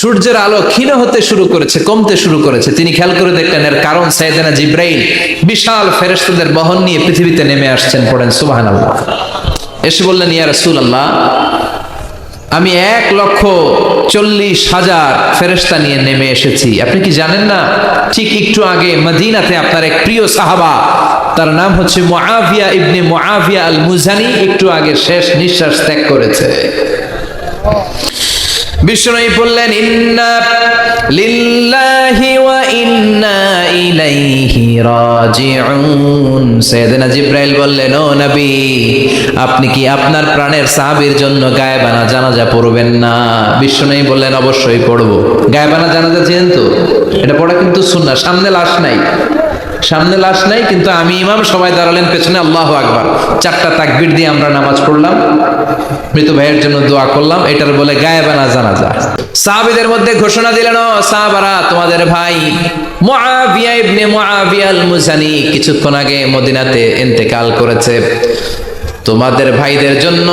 সূর্যের আলো ক্ষীণ হতে শুরু করেছে, কমতে শুরু করেছে। তিনি খেয়াল করে দেখলেন এর কারণ সাইদানা জিব্রাইল বিশাল ফেরেশতাদের বহন নিয়ে পৃথিবীতে নেমে আসছেন পড়েন, সুবহানাল্লাহ। এসে বললেন, ইয়া রাসূলুল্লাহ, আমি এক লক্ষ চল্লিশ হাজার ফেরেস্তা নিয়ে নেমে এসেছি। আপনি কি জানেন না, ঠিক একটু আগে মদিনাতে আপনার এক প্রিয় সাহাবা, তার নাম হচ্ছে মুআবিয়া ইবনে মুআবিয়া আল মুজানি একটু আগে শেষ নিঃশ্বাস ত্যাগ করেছে। বিষ্ণু বললেন, ইন্না লিল্লাহি ওয়া ইন্না ইলাইহি রাজিউন। সাইয়েদনা জিব্রাইল বললেন, ও নবী, আপনি কি আপনার প্রাণের সাহাবীর জন্য গায়েবানা জানাজা পড়বেন না? বিষ্ণু বললেন, অবশ্যই পড়ব। গায়েবানা জানাজা চেন তো এটা পড়া কিন্তু সুন্নাহ, সামনে লাশ নাই। সামনে লাশ নাই, কিন্তু আমি ইমাম, সবাই দাঁড়ালেন পেছনে, আল্লাহ আকবার। চারটা তাকবির দিয়ে আমরা নামাজ পড়লাম। মৃত ভাইয়ের জন্য দোয়া করলাম, এটার বলে গায়েবানা জানাজা। সাহাবীদের মধ্যে ঘোষণা দিলেন সাহাবারা, তোমাদের ভাই কিছুক্ষণ আগে মদিনাতে ইন্তেকাল করেছে। তোমাদের ভাইদের জন্য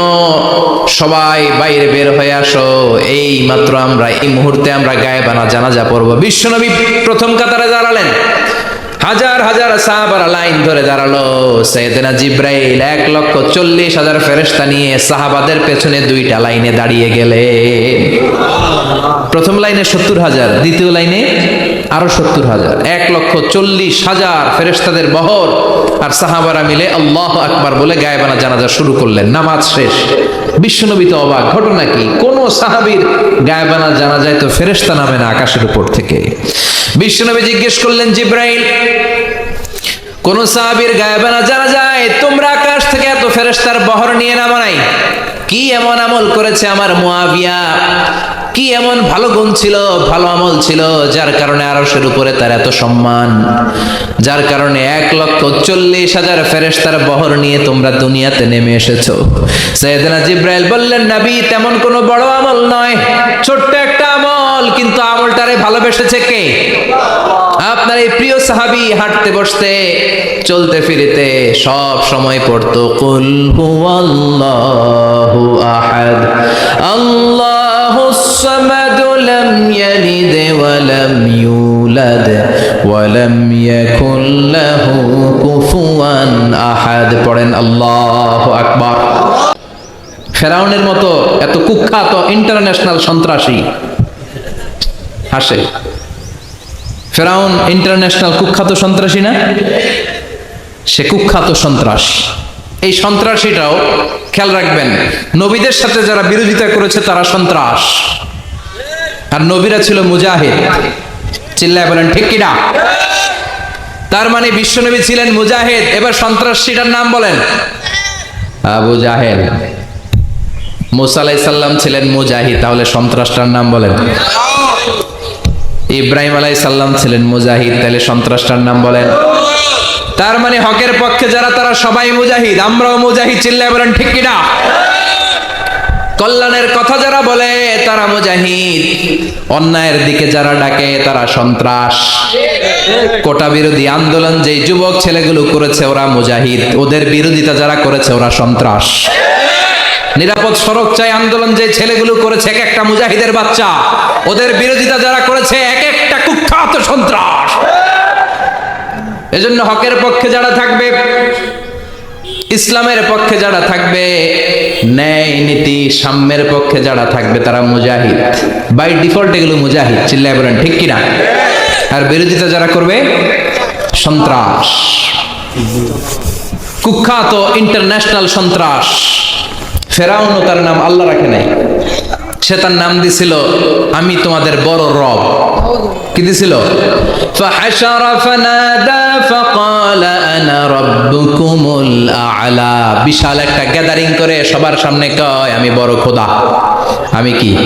সবাই বাইরে বের হয়ে আসো। এই মাত্র আমরা, এই মুহূর্তে আমরা গায়েবানা জানাজা পড়ব। বিশ্বনবী প্রথম কাতারে দাঁড়ালেন। হাজার হাজার সাহাবারা লাইন ধরে দাঁড়াল। সৈয়দনা জিব্রাইল এক লক্ষ চল্লিশ হাজার ফেরেস্তা নিয়ে সাহাবাদের পেছনে দুইটা লাইনে দাঁড়িয়ে গেলে। প্রথম লাইনে সত্তর হাজার, দ্বিতীয় লাইনে আরও সত্তর হাজার। এক লক্ষ চল্লিশ হাজার ফেরেস্তাদের বহর আর সাহাবারা মিলে আল্লাহ আকবার বলে গায়েবানা জানাজা শুরু করলেন। নামাজ শেষ। বিশ্বনবী তো অবাক ঘটনা কি? কোন সাহাবীর গায়েবানা জানা যায় তো ফেরেস্তা নামে না আকাশের উপর থেকে। বিশ্বনবী জিজ্ঞেস করলেন, জিব্রাইল, কোন সাহাবীর গায়েবানা জানা যায়? তোমরা আকাশ থেকে এত ফেরেস্তার বহর নিয়ে নামো নাই। কি এমন আমল করেছে আমার মুয়াবিয়া কি এমন ভালো গুণ ছিল, ভালো আমল ছিল, যার কারণে আরশের উপরে তার এত সম্মান? যার কারণে এক লক্ষ চল্লিশ হাজার ফেরেস্তার বহর নিয়ে তোমরা দুনিয়াতে নেমে এসেছ? সৈয়দনা জিব্রাইল বললেন, নাবি, তেমন কোনো বড় আমল নয়। ছোট্ট একটা আমল। কিন্তু আমলটারে ভালোবেসেছে কে? আপনার এই প্রিয় সাহাবি হাঁটতে বসতে, চলতে ফিরিতে সব সময় পড়তো, কুল হুয়াল্লাহু আহাদ, আল্লাহু সামাদ লাম ইয়ালিদ ওয়া লাম ইউলাদ ওয়া লাম ইয়াকুল লাহু কুফুয়ান আহাদ। পড়েন আল্লাহু আকবার। ফেরাউনের মতো এত কুখ্যাত ইন্টারন্যাশনাল সন্ত্রাসী হাসে। ফেরাউন ইন্টারন্যাশনাল কুখ্যাত সন্ত্রাসী না? সে কুখ্যাত সন্ত্রাস। এই সন্ত্রাসীটাও খেয়াল রাখবেন, নবীদের সাথে যারা বিরোধিতা করেছে তারা সন্ত্রাস। আর নবীরা ছিল মুজাহিদ। চিল্লায় বলেন, ঠিক কিনা তার মানে বিশ্বনবী ছিলেন মুজাহিদ। এবার সন্ত্রাসীটার নাম বলেন, আবু জাহেদ মুসা আলাইসাল্লাম ছিলেন মুজাহিদ। তাহলে সন্ত্রাসটার নাম বলেন ইব্রাহিম আলাই সাল্লাম ছিলেন মুজাহিদ, তাহলে সন্ত্রাসটার নাম বলেন। তার মানে হকের পক্ষে যারা, তারা সবাই মুজাহিদ, আমরাও মুজাহিদ, চিল্লায় বলেন, ঠিক কিনা? কল্যাণের কথা যারা বলে, তারা মুজাহিদ। অন্যায়ের দিকে যারা ডাকে, তারা সন্ত্রাস। কোটা বিরোধী আন্দোলন যে যুবক ছেলেগুলো করেছে, ওরা মুজাহিদ। ওদের বিরোধিতা যারা করেছে, ওরা সন্ত্রাস। নিরাপদ সড়ক চাই আন্দোলন, যে ছেলেগুলো করেছে, এক একটা মুজাহিদের বাচ্চা। ওদের বিরোধিতা যারা করেছে, এক একটা কুখ্যাত সন্ত্রাস। এজন্য হকের পক্ষে যারা থাকবে, ইসলামের পক্ষে যারা থাকবে, ন্যায় নীতি সাম্যের পক্ষে যারা থাকবে, তারা মুজাহিদ। বাই ডিফল্ট এগুলো মুজাহিদ, চিল্লায় বলেন, ঠিক কিনা? আর বিরোধিতা যারা করবে, সন্ত্রাস। কুখ্যাত ইন্টারন্যাশনাল সন্ত্রাস। ফেরাউনও তার নাম আল্লাহ রাখে নাই। সে তার নাম দিছিল, আমি তোমাদের বড় রব। কি দিছিল? বিশাল একটা গ্যাদারিং করে সবার সামনে কয়, আমি বড় খোদা। আমি কি?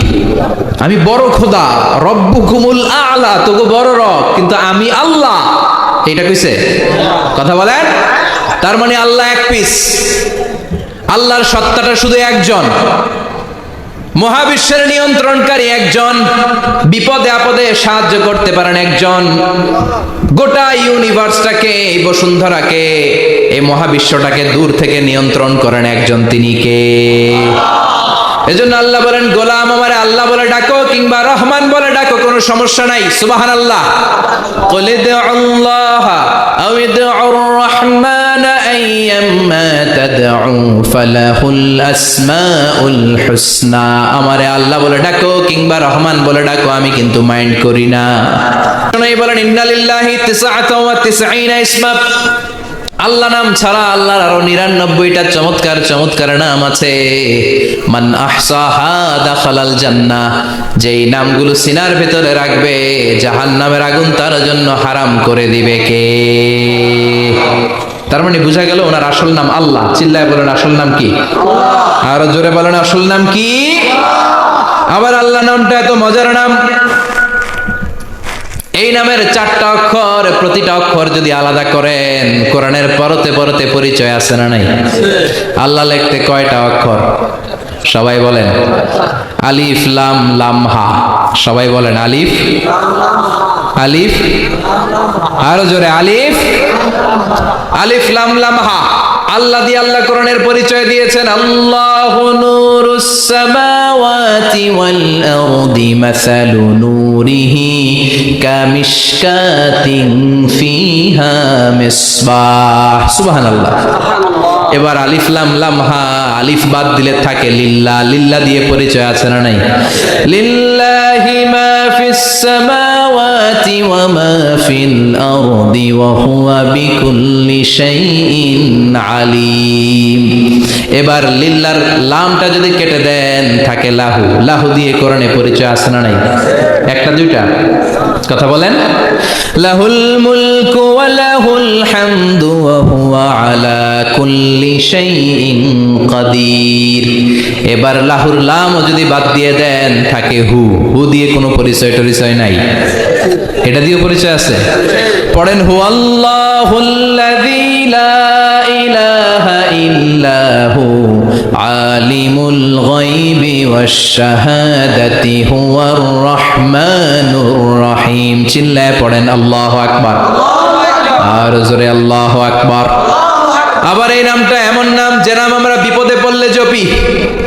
আমি বড় খোদা। রব্বু কুমুল আলা। তবু বড় রব। কিন্তু আমি আল্লাহ। এটা কইছে? কথা বলেন? তার মানে আল্লাহ এক পিস আল্লাহর সত্তাটা শুধু একজন। মহাবিশ্বের নিয়ন্ত্রণকারী একজন, বিপদে আপদে সাহায্য করতে পারেন একজন। গোটা ইউনিভার্সটাকে, এই বসুন্ধরাকে, এই মহাবিশ্বটাকে দূর থেকে নিয়ন্ত্রণ করেন একজন তিনি কে? এজন্য আল্লাহ বলেন, গোলাম আমার আল্লাহ বলে ডাকো কিংবা রহমান বলে ডাকো, কোনো সমস্যা নাই। সুবাহান আল্লাহ কলিদ আল্লাহ রহমান أو ادعوا الرحمن أيما تدعوا فله الأسماء الحسنى আমারে আল্লাহ বলে ডাকো কিংবা রহমান বলে ডাকো আমি কিন্তু মাইন্ড করি না শোনাই বলেন ইন্নালিল্লাহি তিসআতা ওয়া তিসঈনা ইসমা আল্লাহ নাম ছাড়া আল্লাহর আরো নিরানব্বইটা চমৎকার চমৎকার নাম আছে মান আহসাহা দাখালাল জান্নাহ যেই নামগুলো সিনার ভেতরে রাখবে জাহান্নামের আগুন তার জন্য হারাম করে দিবে কে তার মানে বোঝা গেল ওনার আসল নাম আল্লাহ। চিল্লায় বলেন, আসল নাম কি? আর জোরে বলেন, আসল নাম কি? আবার আল্লাহ নামটা এত মজার নাম। এই নামের চারটা অক্ষর, প্রতিটা অক্ষর যদি আলাদা করেন, কোরআনের পরতে পরতে পরিচয় আছে না নাই? আল্লাহ লিখতে কয়টা অক্ষর? সবাই বলেন, আলিফ, লাম লাম, হা। সবাই বলেন, আলিফ আলিফ। আরও জোরে, আলিফ আলিফ লাম লাম আল্লাহ দিয়ে আল্লাহ কোরআনের পরিচয় দিয়েছেন। আল্লাহ নূরুস সামাওয়াতি ওয়াল আরদি মাসালু নূরিহি কামিশকাতিন ফিহা মিসবাহ। সুবহানাল্লাহ। এবার আলিফ লাম লাম আলিফ বাদ দিলে থাকে লিল্লা। লিল্লা দিয়ে পরিচয় আছে না নাই? লিল্লাহি মা ফিস সামাওয়াতি ওয়া মা ফিল আরদি ওয়া হুয়া বিকুল্লি শাইইন আলিম। এবার লিল্লার লামটা যদি কেটে দেন, থাকে লাহু। লাহু দিয়ে কোরআনে পরিচয় আছে না নাই? একটা, দুইটা? কথা বলেন। লাহুল মুলকু ওয়া লাহুল হামদু ওয়া হুয়া আলা কুল্লি শাইইন কাদির। এবার লাহুর লামও যদি বাদ দিয়ে দেন, থাকে হু। হু দিয়ে কোনো পরিচয় টরিচয় নাই। এটা দিয়ে পরিচয় আছে। পড়েন হু আল্লাহুল্লাযী লা হু আলিমুল গায়বি ওয়াশ শাহাদাতি হুয়ার রহমানুর রহিম চিল্লায় পড়েন, আল্লাহু আকবার। আর জোরে, আল্লাহু আকবার। আবার এই নামটা এমন নাম, যে নাম আমরা বিপদে পড়লে জপি।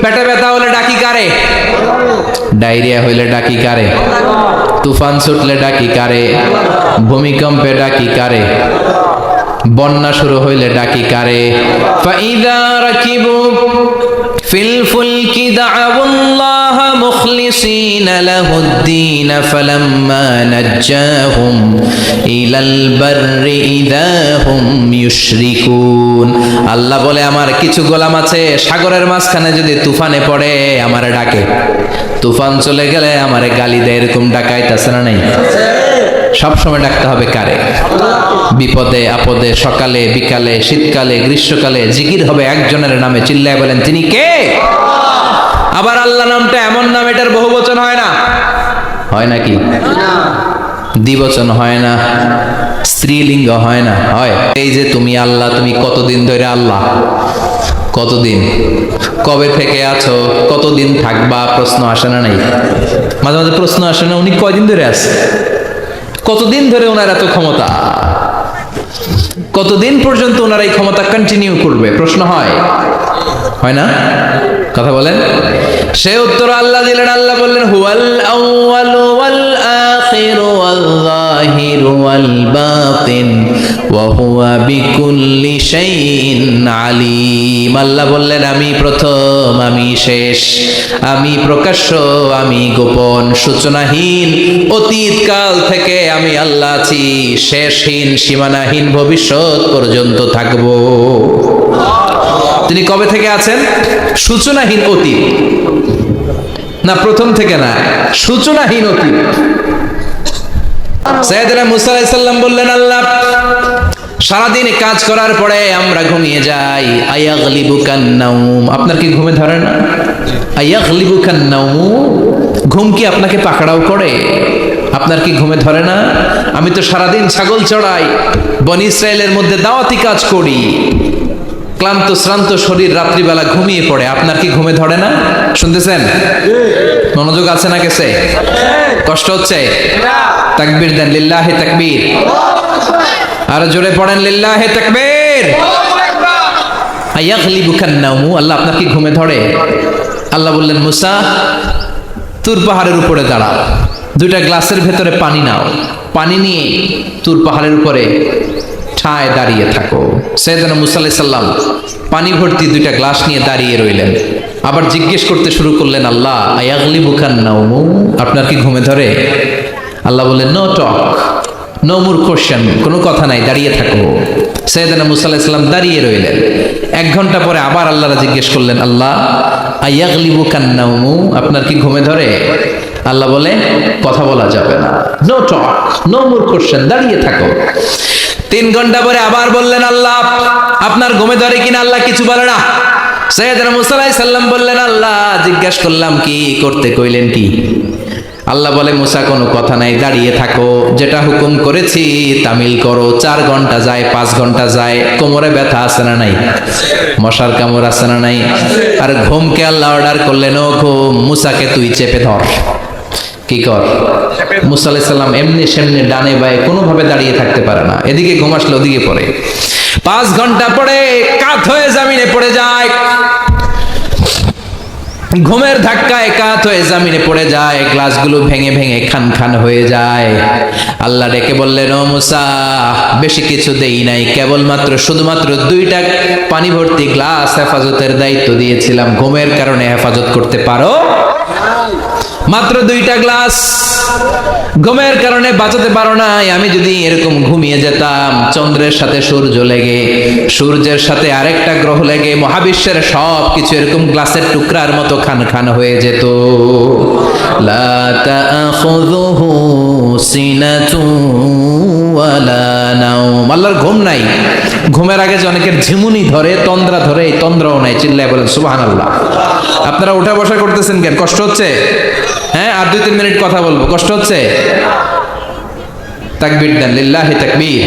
পেটে ব্যথা হলে ডাকি কারে? ডায়রিয়া হইলে ডাকি কারে? তুফান ছুটলে ডাকি কারে? ভূমিকম্পে ডাকি কারে? বন্যা শুরু হইলে ডাকি কারে? ফাইদা হুম আল্লাহ বলে, আমার কিছু গোলাম আছে, সাগরের মাঝখানে যদি তুফানে পড়ে, আমারে ডাকে। তুফান চলে গেলে আমারে গালি দেয়, এরকম ডাকাইতেছে না নাই? সব সময় ডাকতে হবে কারে? বিপদে, আপদে, সকালে, বিকালে, শীতকালে, গ্রীষ্মকালে, জিকির হবে একজনের নামে। চিল্লায় বলেন, তিনি কে? আবার আল্লাহ নামটা এমন নাম, এটার বহু বচন হয় না? হয় নাকি দ্বিবচন হয় না। স্ত্রীলিঙ্গ হয় না? হয়। এই যে তুমি আল্লাহ, তুমি কতদিন ধরে আল্লাহ? কতদিন? কবে থেকে আছো? কতদিন থাকবা? প্রশ্ন আসে না নাই? মাঝে মাঝে প্রশ্ন আসে না, উনি কয়দিন ধরে আছে? কতদিন ধরে ওনার এত ক্ষমতা? কতদিন পর্যন্ত ওনার এই ক্ষমতা কন্টিনিউ করবে? প্রশ্ন হয়। হয় না? কথা বলেন। সে উত্তর আল্লাহ দিলেন, আল্লাহ বললেন, হুয়াল আউয়াল ওয়াল আখির ওয়াল যাহির ওয়াল বাতিন। হুয়া বিকুল্লি শাইইন আলিম। আল্লাহ বললেন, আমি প্রথম, আমি শেষ, আমি প্রকাশ্য, আমি গোপন, সূচনাহীন, অতীত কাল থেকে আমি আল্লাহ আছি, শেষহীন, সীমানাহীন ভবিষ্যৎ পর্যন্ত থাকব। তিনি কবে থেকে আছেন? সূচনাহীন অতীত। না, প্রথম থেকে না, সূচনাহীন অতীত। সৈয়দনা মুসা আলাইহিস সালাম বললেন, আল্লাহ, সারাদিন কাজ করার পরে আমরা ঘুমিয়ে যাই। আয়াগলিবু কান্নাউম আপনার কি ঘুমে ধরে না? আয়াগলিবু কান্নাউম ঘুম কি আপনাকে পাকড়াও করে? আপনার কি ঘুমে ধরে না? আমি তো সারাদিন ছাগল চড়াই, বন ইসরায়েলের মধ্যে দাওয়াতি কাজ করি। ক্লান্ত, শ্রান্ত শরীর রাত্রিবেলা ঘুমিয়ে পড়ে। আপনার কি ঘুমে ধরে না? শুনতেছেন? মনোযোগ আছে না গেছে? কষ্ট হচ্ছে? তাকবীর দেন, লিল্লাহে তাকবীর। আর জোরে পড়েন, লিল্লাহে তাকবীর। আল্লাহ আপনার কি ঘুমে ধরে? আল্লাহ বললেন, মুসা, তুর পাহাড়ের উপরে দাঁড়াও। দুইটা গ্লাসের ভেতরে পানি নাও। পানি নিয়ে তুর পাহাড়ের উপরে ঠায় দাঁড়িয়ে থাকো। সৈয়দানা মুসা আলাইহিস সাল্লাম পানি ভর্তি দুইটা গ্লাস নিয়ে দাঁড়িয়ে রইলেন। আবার জিজ্ঞেস করতে শুরু করলেন, আল্লাহ আয়াগলি বুখান নাউমু আপনার কি ঘুমে ধরে? আল্লাহ বললেন, নো টক, নো কোশ্চেন, কোনো কথা নাই, দাঁড়িয়ে থাকো। সৈয়দানা মুসা আলাইহিস সাল্লাম দাঁড়িয়ে রইলেন। এক ঘণ্টা পরে আবার আল্লাহরা জিজ্ঞেস করলেন, আল্লাহ আয়াগলিবু কান্নাউমু আপনার কি ঘুমে ধরে? আল্লাহ বলে, কথা বলা যাবে না। নো টক, নো কোশ্চেন, দাঁড়িয়ে থাকো। তিন ঘণ্টা পরে আবার বললেন, আল্লাহ, আপনার ঘুমে ধরে কিনা আল্লাহ কিছু বলে না? সৈয়দনা মুসা আলাইহিস সাল্লাম বললেন, আল্লাহ, জিজ্ঞেস করলাম, কি করতে কইলেন কি? আল্লাহ বলে, মুসা, কোনো কথা নাই, দাঁড়িয়ে থাকো। যেটা হুকুম করেছি, তামিল করো। চার ঘণ্টা যায়, পাঁচ ঘণ্টা যায়। কোমরে ব্যথা আছে না নাই? মশার কামড় আছে না নাই? আর ঘুমকে আল্লাহ অর্ডার করলেন, ও ঘুম, মুসাকে তুই চেপে ধর। কি কর? মুসা আলাইহিস এমনি সেমনি ডানে বায়ে কোনোভাবে দাঁড়িয়ে থাকতে পারে না। এদিকে ঘুম আসলে ওদিকে পড়ে। পাঁচ ঘণ্টা পরে কাত হয়ে জামিনে পড়ে যায়। ঘুমের ধাক্কায় কাত হয়ে জামিনে পড়ে যায়। গ্লাসগুলো ভেঙে ভেঙে খান খান হয়ে যায়। আল্লাহ ডেকে বললেন মুসা, বেশি কিছু দেই নাই। কেবলমাত্র, শুধুমাত্র দুইটা পানি ভর্তি গ্লাস হেফাজতের দায়িত্ব দিয়েছিলাম। ঘুমের কারণে হেফাজত করতে পারো? মাত্র দুইটা গ্লাস। ঘুমের কারণে বাঁচাতে পারো নাই, আমি যদি এরকম ঘুমিয়ে যেতাম, চন্দ্রের সাথে সূর্য লেগে, সূর্যের সাথে আরেকটা গ্রহ লেগে, মহাবিশ্বের সব কিছু এরকম গ্লাসের টুকরার মতো খান খান হয়ে যেত। নাওম। ঘুম নাই। ঘুমের আগে যে অনেকের ঝিমুনি ধরে, তন্দ্রা ধরে, এই তন্দ্রাও নাই, চিল্লায় বলেন, সুবহানাল্লাহ। আপনারা উঠা বসা করতেছেন কেন? কষ্ট হচ্ছে? হ্যাঁ আর দুই তিন মিনিট কথা বলব। কষ্ট হচ্ছে? তাকবীর দেন, লিল্লাহি তাকবীর।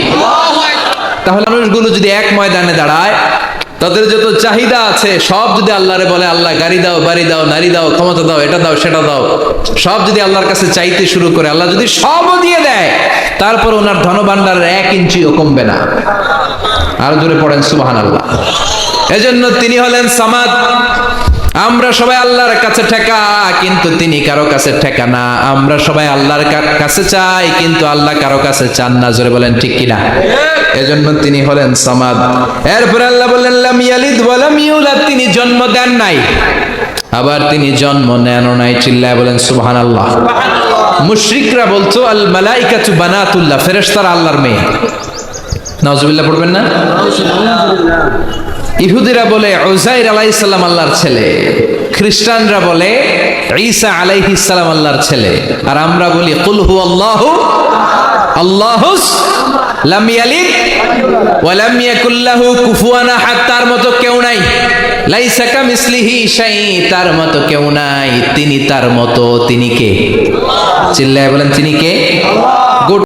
তাহলে মানুষগুলো যদি এক ময়দানে দাঁড়ায়, তাদের যত চাহিদা আছে, সব যদি আল্লাহরে বলে, আল্লাহ, গাড়ি দাও, বাড়ি দাও, নারী দাও, ক্ষমতা দাও, এটা দাও, সেটা দাও। সব যদি আল্লাহর কাছে চাইতে শুরু করে, আল্লাহ যদি সবও দিয়ে দেয়, তারপর ওনার ধনভাণ্ডারের এক ইঞ্চিও কমবে না। আর জোরে পড়েন সুবাহান আল্লাহ এজন্য তিনি হলেন সামাদ। আমরা সবাই আল্লাহর কাছে ঠেকা, কিন্তু তিনি কারও কাছে ঠেকা না। আমরা সবাই আল্লাহর কাছে চাই, কিন্তু আল্লাহ কারও কাছে চান না। জোরে বলেন, ঠিক কিনা? এজন্য তিনি হলেন সামাদ। এরপরে আল্লাহ বললেন, লাম ইয়ালিদ ওয়া লাম ইউলাদ। তিনি জন্ম দেন নাই। আবার তিনি জন্ম নেন নাই, চিল্লায় বলেন, সুবহানাল্লাহ। মুশরিকরা বলতো, আল মালাইকাতু বানাতুল্লাহ, ফেরেশতারা আল্লাহর মেয়ে। নাউজুবিল্লাহ, পড়বেন না? ইহুদিরা বলে ওজাইর আলাইসাল্লাম আল্লাহর ছেলে। খ্রিস্টানরা বলে, ঈসা আলাইহিসাল্লাম আল্লাহর ছেলে। আর আমরা বলি, কুল হু আল্লাহ, আল্লাহুস তার মতো কেউ নাই। তার মতো কেউ নাই। তিনি তার মতো, তিনি কে? চিল্লায় বলেন, তিনি কে?